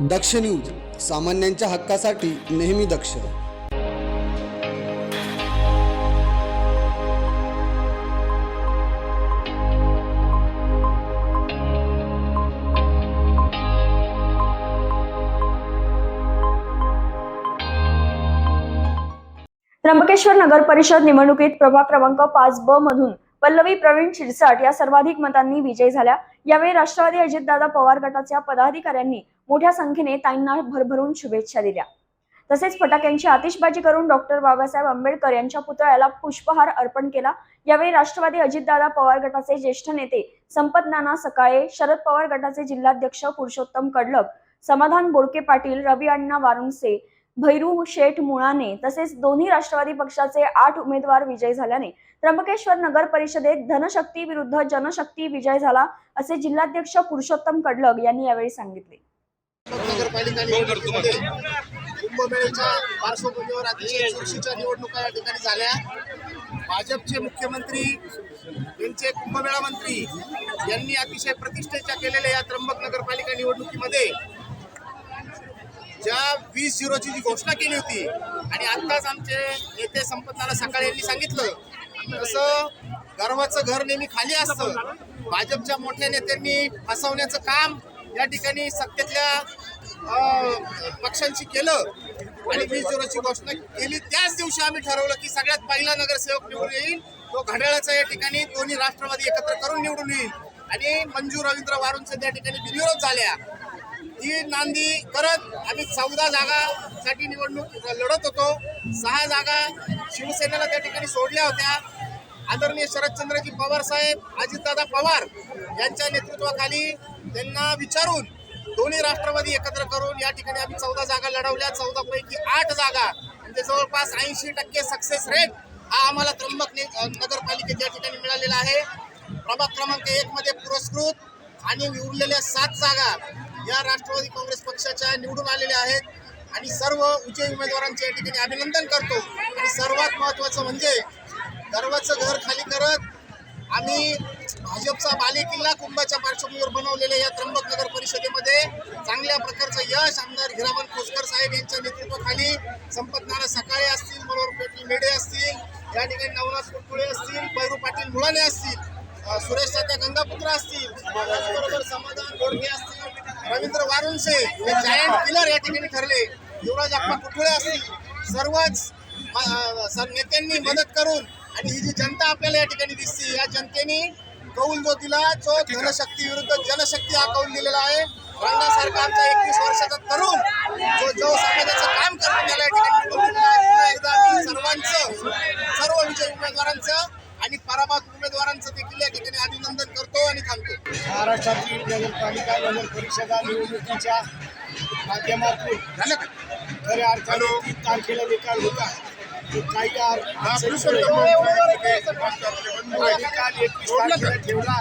दक्ष news सामान्यांच्या हक्कासाठी नेहमी दक्ष. त्र्यंबकेश्वर नगर परिषद निवडणुकीत प्रभाग क्रमांक पाच ब मधून पल्लवी प्रवीण शिरसाट या सर्वाधिक मतांनी विजयी झाल्या. यावेळी राष्ट्रवादी अजितदादा पवार गटाच्या पदाधिकाऱ्यांनी मोठ्या संख्येने ताईंना भरभरून शुभेच्छा दिल्या. तसेच फटाक्यांची आतिषबाजी करून डॉक्टर बाबासाहेब आंबेडकर यांच्या पुतळ्याला पुष्पहार अर्पण केला. यावेळी राष्ट्रवादी अजितदादा पवार गटाचे ज्येष्ठ नेते संपत नाना सकाळे शरद पवार गटाचे जिल्हाध्यक्ष पुरुषोत्तम कडलक समाधान बोडके पाटील रवी अण्णा वारुंसे भैरू शेठ मुळाने तसेच दोन्ही राष्ट्रवादी पक्षाचे आठ उमेदवार विजय झाल्याने त्र्यंबकेश्वर नगर परिषदेत धनशक्ती विरुद्ध जनशक्ती विजय झाला असे जिल्हाध्यक्ष पुरुषोत्तम कडलक यांनी यावेळी सांगितले. कुंभमेळ्याच्या पार्श्वभूमीवर अतिशय चुरशीच्या निवडणुका या ठिकाणी झाल्या. भाजपचे मुख्यमंत्री यांचे कुंभमेळा मंत्री यांनी अतिशय प्रतिष्ठेच्या केलेल्या या त्र्यंबक नगरपालिका निवडणुकीमध्ये ज्या वीस झिरोची जी घोषणा केली होती आणि आत्ताच आमचे नेते संपतनारा सकाळे यांनी सांगितलं तसं गर्वाचं घर नेहमी खाली असतं. भाजपच्या मोठ्या नेत्यांनी फसवण्याचं काम या ठिकाणी सत्तेतल्या पक्षांशी केलं आणि वीस झिरोची घोषणा केली. त्याच दिवशी आम्ही ठरवलं की सगळ्यात पहिला नगरसेवक निवडून येईल. तो घड्याळाचा या ठिकाणी दोन्ही राष्ट्रवादी एकत्र करून निवडून येईल. आणि मंजू रवींद्र वारूंचे त्या ठिकाणी बिनविरोध झाल्या. ती नांदी करत आम्ही चौदा जागासाठी निवडणूक लढत होतो. सहा जागा शिवसेनेला त्या ठिकाणी सोडल्या होत्या. आदरणीय शरदचंद्रजी पवार साहेब अजितदादा पवार यांच्या नेतृत्वाखाली त्यांना विचारून दोन्ही राष्ट्रवादी एकत्र करून या ठिकाणी आम्ही चौदा जागा लढवल्या. चौदा पैकी आठ जागा म्हणजे जवळपास ऐंशी टक्के सक्सेस रेट हा आम्हाला त्र्यंबक नि- नगरपालिकेत या ठिकाणी मिळालेला आहे. प्रभाग क्रमांक एक मध्ये पुरस्कृत आणि उरलेल्या सात जागा या राष्ट्रवादी काँग्रेस पक्षाच्या निवडून आलेल्या आहेत. आणि सर्व उच्च उमेदवारांचे या ठिकाणी अभिनंदन करतो. आणि सर्वात महत्त्वाचं म्हणजे गर्वाचं घर खाली करत आम्ही भाजपचा बालेकिल्ला कुंभाच्या पार्श्वभूमीवर बनवलेल्या या त्र्यंबक नगर परिषदेमध्ये चांगल्या प्रकारचं यश आमदार हिरामन खोसकर साहेब यांच्या नेतृत्वाखाली संपतनारा सकाळे असतील मनोहर पेटली मेढे असतील या ठिकाणी नवनाथ कुटकुळे असतील बैरू पाटील मुळाने असतील सुरेश सात्या गंगापुत्र असतील त्याचबरोबर समाधान गोडके असतील रवींद्र वारुंसे हे जायंट किलर या ठिकाणी ठरले युवराज आप्पा कुटुळे असतील सर्वच सर नेत्यांनी मदत करून आणि ही जी जनता आपल्याला या ठिकाणी दिसते या जनतेने कौल जो दिला जो धनशक्ती विरुद्ध जनशक्ती हा कौल दिलेला आहे. रंगासारखा आमचा एकवीस वर्षाचा तरुण जो जो समाजाचं काम करून त्याला या ठिकाणी. पुन्हा एकदा सर्वांचं सर्व विजयी उमेदवारांचं आणि पराभूत उमेदवारांचं देखील या ठिकाणी अभिनंदन करतो आणि थांबतो. महाराष्ट्रातील नगरपालिका नगर परिषदा निवडणुकीच्या माध्यमातून खऱ्या अर्थाने तीन तारखेला निकाल होता ठेवला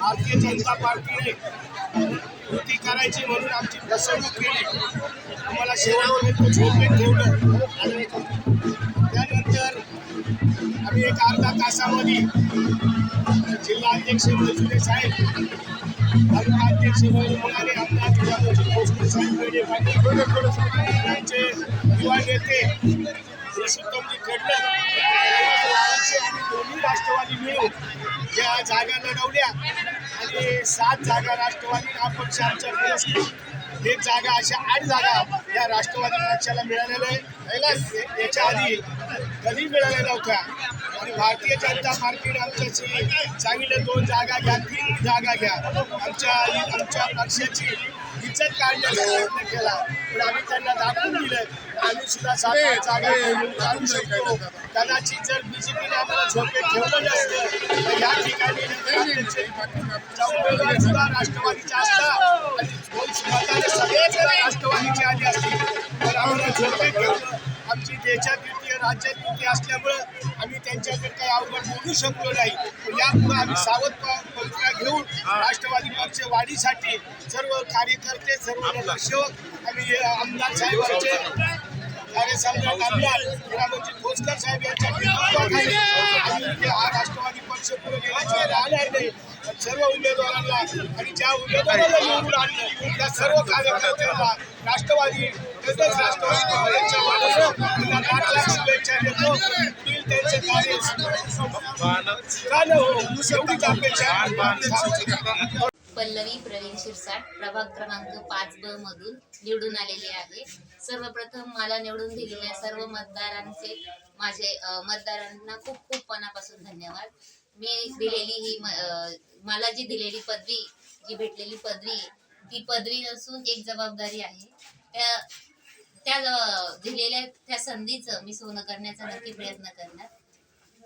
भारतीय जनता पार्टीने कृती करायची म्हणून आमची फसवणूक केली. आम्हाला शेवटपर्यंत झोपेत ठेवलं. आणि त्यानंतर आम्ही एक अर्धा तासामध्ये जिल्हा अध्यक्ष मजुरे साहेब अध्यक्ष मुलाने आमदार युवा नेते पुरुषोत्तमजी आणि दोन्ही राष्ट्रवादी मिळून या जागा लढवल्या आणि सात जागा राष्ट्रवादी अपक्ष आमच्या पुरस्कृत एक जागा अशा आठ जागा या राष्ट्रवादी पक्षाला मिळालेल्या आहे याच्या आधी कधी मिळाल्या नव्हत्या आणि भारतीय जनता पार्टीने आमच्याशी सांगितलं दोन जागा घ्या तीन जागा घ्या. आमच्या आमच्या पक्षाची इज्जत काढण्याचा प्रयत्न केला. पण आम्ही त्यांना दाखवून दिलं. आम्ही सुद्धा जागा निवडून काढू शकतो. कदाचित जर बीजेपीने आम्हाला झोपेत ठेवलं नसतं तर या ठिकाणी सुद्धा राष्ट्रवादीचा असता आणि सगळेच राष्ट्रवादीचे आले असतील पण आम्हाला झोपेत ठेवलं आमची देशात राज्यात युती असल्यामुळं आम्ही त्यांच्याकडे काही अवघड बोलू शकलो नाही. यामुळे आम्ही सावध प- पवित्रा घेऊन राष्ट्रवादी पक्ष वाढीसाठी सर्व कार्यकर्ते सर्व नगरसेवक आम्ही आमदार साहेबांचे कार्यसम्राट आमदार भोसकर साहेब यांच्या नेतृत्वाखाली आम्ही हा राष्ट्रवादी पक्ष पुढे गेल्याशिवाय राहणार नाही. सर्व उमेदवारांना आणि ज्या उमेदवारांना निवडून आणलं त्या सर्व कार्यकर्त्यांना राष्ट्रवादी तसंच राष्ट्रवादी शुभेच्छा देतो. त्यांचे कार्य हो. पल्लवी प्रवीण शिरसाट प्रभाग क्रमांक पाच ब मधून निवडून आलेले आहे. सर्वप्रथम मला निवडून दिलेल्या सर्व मतदारांचे माझे मतदारांना खूप खूप मनापासून धन्यवाद. मी दिलेली ही मला जी दिलेली पदवी जी भेटलेली पदवी ती पदवी नसून एक जबाबदारी आहे. त्या त्या दिलेल्या त्या संधीचं मी सोनं करण्याचा नक्की प्रयत्न करणार.